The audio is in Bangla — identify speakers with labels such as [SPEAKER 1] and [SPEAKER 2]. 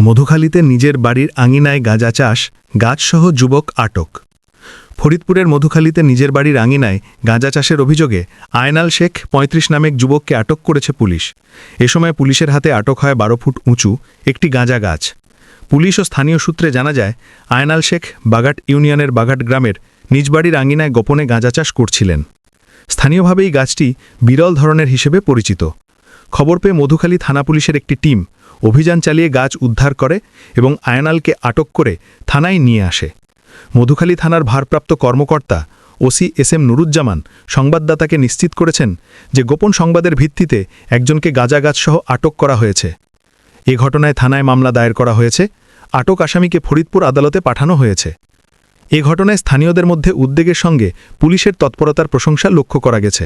[SPEAKER 1] মধুখালীতে নিজের বাড়ির আঙিনায় গাঁজা চাষ, গাছসহ যুবক আটক। ফরিদপুরের মধুখালীতে নিজের বাড়ির আঙিনায় গাঁজা চাষের অভিযোগে আয়নাল শেখ ৩৫ নামে এক যুবককে আটক করেছে পুলিশ। এ সময় পুলিশের হাতে আটক হয় বারো ফুট উঁচু একটি গাঁজা গাছ। পুলিশ ও স্থানীয় সূত্রে জানা যায়, আয়নাল শেখ বাগাট ইউনিয়নের বাগাট গ্রামের নিজ বাড়ির আঙিনায় গোপনে গাঁজা চাষ করছিলেন। স্থানীয়ভাবে এই গাছটি বিরল ধরনের হিসেবে পরিচিত। খবর পেয়ে মধুখালী থানা পুলিশের একটি টিম অভিযান চালিয়ে গাছ উদ্ধার করে এবং আয়নালকে আটক করে থানায় নিয়ে আসে। মধুখালী থানার ভারপ্রাপ্ত কর্মকর্তা ওসি এস এম নুরুজ্জামান সংবাদদাতাকে নিশ্চিত করেছেন যে গোপন সংবাদের ভিত্তিতে একজনকে গাঁজা গাছসহ আটক করা হয়েছে। এ ঘটনায় থানায় মামলা দায়ের করা হয়েছে। আটক আসামিকে ফরিদপুর আদালতে পাঠানো হয়েছে। এ ঘটনায় স্থানীয়দের মধ্যে উদ্বেগের সঙ্গে পুলিশের তৎপরতার প্রশংসা লক্ষ্য করা গেছে।